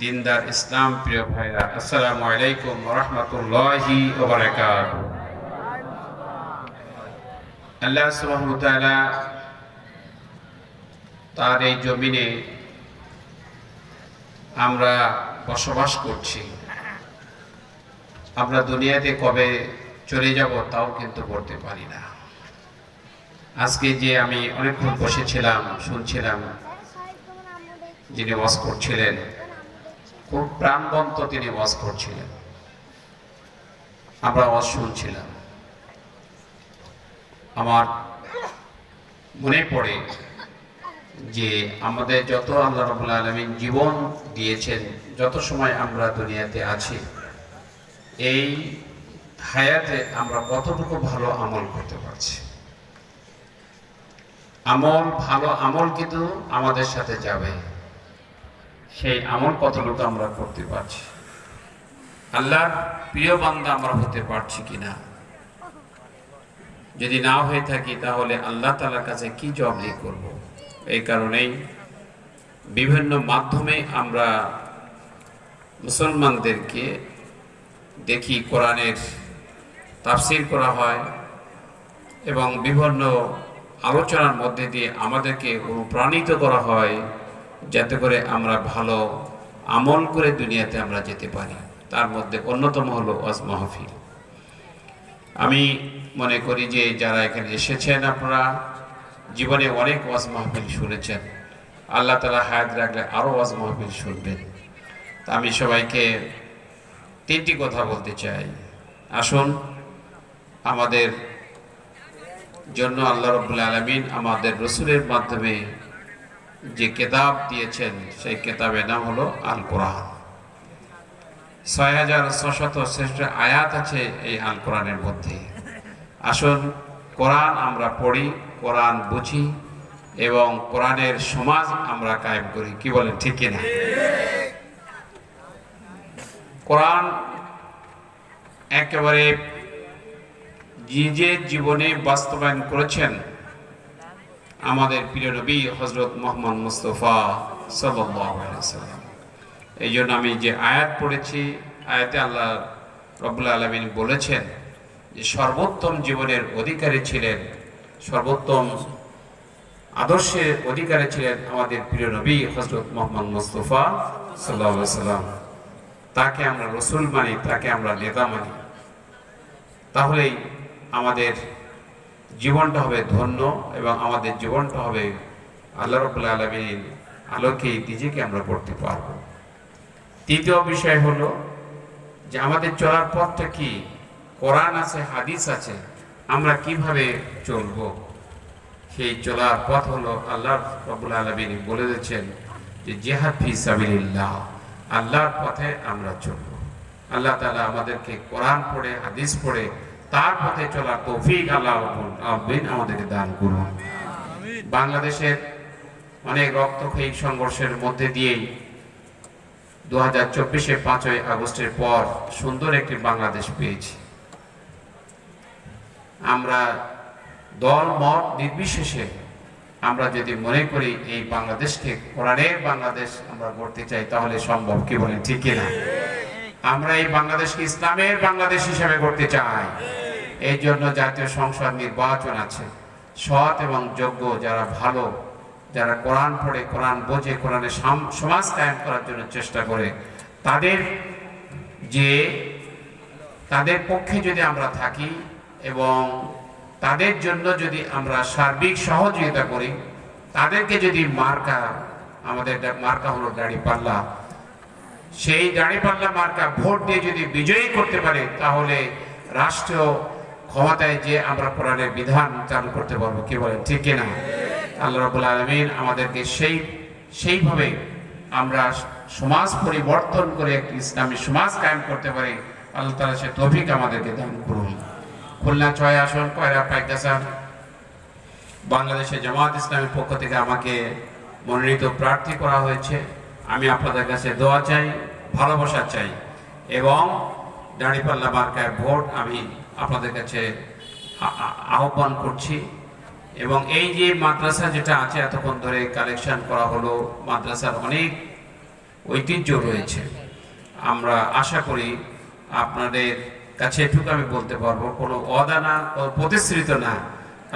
দিনদার ইসলাম, প্রিয় ভাইরা, আসসালামু আলাইকুম রহমতুল্লাহি আল্লাহ তাআলা তার এই জমিনে আমরা বসবাস করছি। আমরা দুনিয়াতে কবে চলে যাব তাও কিন্তু করতে পারি না। আজকে যে আমি অনেকক্ষণ বসেছিলাম, শুনছিলাম যিনি ওয়াজ করছিলেন খুব প্রাণবন্ত তিনি ওয়াজ করছিলেন। আমরা ওয়াজ শুনছিলাম। আমার মনে পড়ে যে আমাদের যত আল্লাহ রবুল্লা আলমিন জীবন দিয়েছেন, যত সময় আমরা দুনিয়াতে আছি, এই হায়াতে আমরা কতটুকু ভালো আমল করতে পারছি। আমল ভালো আমল কিন্তু আমাদের সাথে যাবে। সেই আমল কতটুকু আমরা করতে পারছি। আল্লাহর প্রিয় বান্দা আমরা হতে পারছি কিনা? যদি না হয়ে থাকি তাহলে আল্লাহ তালার কাছে কি জবাবদি করব? এই কারণেই বিভিন্ন মাধ্যমে আমরা মুসলমানদেরকে দেখি কোরআনের তাফসির করা হয় এবং বিভিন্ন আলোচনার মধ্যে দিয়ে আমাদেরকে অনুপ্রাণিত করা হয়। যাতে করে আমরা ভালো আমল করে দুনিয়াতে আমরা যেতে পারি। তার মধ্যে অন্যতম হলো ওয়াজ মাহফিল। আমি মনে করি যে যারা এখানে এসেছেন আপনারা, জীবনে অনেক ওয়াজ মাহফিল শুনেছেন। আল্লাহ তালা হায়াত রাখলে আরও ওয়াজ মাহফিল শুনবেন। তা আমি সবাইকে তিনটি কথা বলতে চাই। আসুন, আমাদের জন্য আল্লাহ রবুল্লা আলমিন আমাদের রসুলের মাধ্যমে যে কেতাব দিয়েছেন, সেই কেতাবের নাম হলো আল কোরআন ছয় হাজার ছশত শ্রেষ্ঠ আয়াত আছে এই আল কোরআনের মধ্যে। আসুন, কোরআন আমরা পড়ি, কোরআন বুঝি এবং কোরআনের সমাজ আমরা কায়েম করি, কি বলেন, ঠিক কিনা কোরআন একেবারে নিজের জীবনে বাস্তবায়ন করেছেন আমাদের প্রিয় নবী হজরত মোহাম্মদ মুস্তফা সাল্লাম এই জন্য আমি যে আয়াত পড়েছি, আয়াতে আল্লাহ রবুল্লা আলমিন বলেছেন যে সর্বোত্তম জীবনের অধিকারী ছিলেন, সর্বোত্তম আদর্শের অধিকারী ছিলেন আমাদের প্রিয় নবী হজরত মোহাম্মদ মুস্তফা সাল্লাম তাকে আমরা রসুল মানি, তাকে আমরা নেতা মানি। তাহলেই আমাদের জীবনটা হবে ধন্য এবং আমাদের জীবনটা হবে আল্লাহ রবুল্লা আলমীর আলোকে নিজেকে আমরা করতে পারব। তৃতীয় বিষয় হলো যে আমাদের চলার পথটা কি? কোরআন আছে, হাদিস আছে, আমরা কীভাবে চলব? সেই চলার পথ হলো আল্লাহ রবুল আলমিন বলে দিয়েছেন যে জেহাদ ফি সাবিল্লাহ আল্লাহর পথে আমরা চলব। আল্লাহ তালা আমাদেরকে কোরআন পড়ে, হাদিস পড়ে তার পথে চলার তৌফিক আল্লাহ আব্বিন আমাদেরকে দান করুন। বাংলাদেশের অনেক রক্তক্ষয়ী সংঘর্ষের মধ্যে দিয়েই দু হাজার চব্বিশে পাঁচই আগস্টের পর সুন্দর একটি বাংলাদেশ পেয়েছি। আমরা দল মত নির্বিশেষে আমরা যদি মনে করি এই বাংলাদেশকে কোরআনের বাংলাদেশ আমরা গড়তে চাই তাহলে সম্ভব কি বলেন ঠিক কিনা? আমরা এই বাংলাদেশকে ইসলামের বাংলাদেশ হিসেবে করতে চাই। এই জন্য জাতীয় সংসদ নির্বাচন আছে। সৎ এবং যোগ্য যারা ভালো, যারা কোরআন পড়ে, কোরআন বোঝে কোরআনের সমাজ কায়েম করার জন্য চেষ্টা করে, তাদের যে, তাদের পক্ষে যদি আমরা থাকি এবং তাদের জন্য যদি আমরা সার্বিক সহযোগিতা করি, তাদেরকে যদি মার্কা, আমাদের মার্কা হলো দাড়ি পাল্লা সেই দাঁড়িপাল্লা মার্কা ভোট দিয়ে যদি বিজয়ী করতে পারে, তাহলে রাষ্ট্র ক্ষমতায় যে আমরা কোরআনের বিধান চালু করতে পারব। কি বলেন, ঠিক কিনা? আল্লাহ রাবুল আলমিন আমাদেরকে সেই, সেইভাবে আমরা সমাজ পরিবর্তন করে একটি ইসলামী সমাজ কায়েম করতে পারি। আল্লাহ তালা সে তফিক আমাদেরকে দান করুন। খুলনা ছয় আসন কয়রা পাইকাসার বাংলাদেশের জামাত ইসলামের পক্ষ থেকে আমাকে মনোনীত প্রার্থী করা হয়েছে। আমি আপনাদের কাছে দোয়া চাই, ভালোবাসা চাই এবং দাঁড়িপাল্লা মার্কায় ভোট আমি আপনাদের কাছে আহ্বান করছি। এবং এই যে মাদ্রাসা যেটা আছে, এতক্ষণ ধরে কালেকশন করা হলো, মাদ্রাসার অনেক ঐতিহ্য রয়েছে। আমরা আশা করি আপনাদের কাছে এটুকু আমি বলতে পারব, কোনো অদানা ও প্রতিশ্রিত না।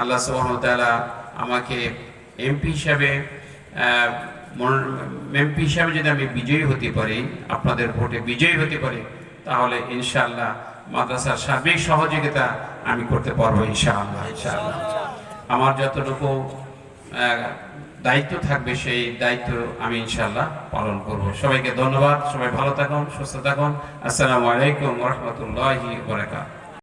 আল্লাহ সুবাহতালা আমাকে এমপি হিসাবে এমপি হিসাবে যদি আমি বিজয়ী হতে পারি, আপনাদের ভোটে বিজয়ী হতে পারি, তাহলে ইনশাআল্লাহ মাদ্রাসার সার্বিক সহযোগিতা আমি করতে পারব ইনশাআল্লাহ ইনশাআল্লাহ। আমার যতটুকু দায়িত্ব থাকবে সেই দায়িত্ব আমি ইনশাআল্লাহ পালন করব। সবাইকে ধন্যবাদ, সবাই ভালো থাকুন, সুস্থ থাকুন। আসসালামু আলাইকুম রহমতুল্লাহি বরাকাত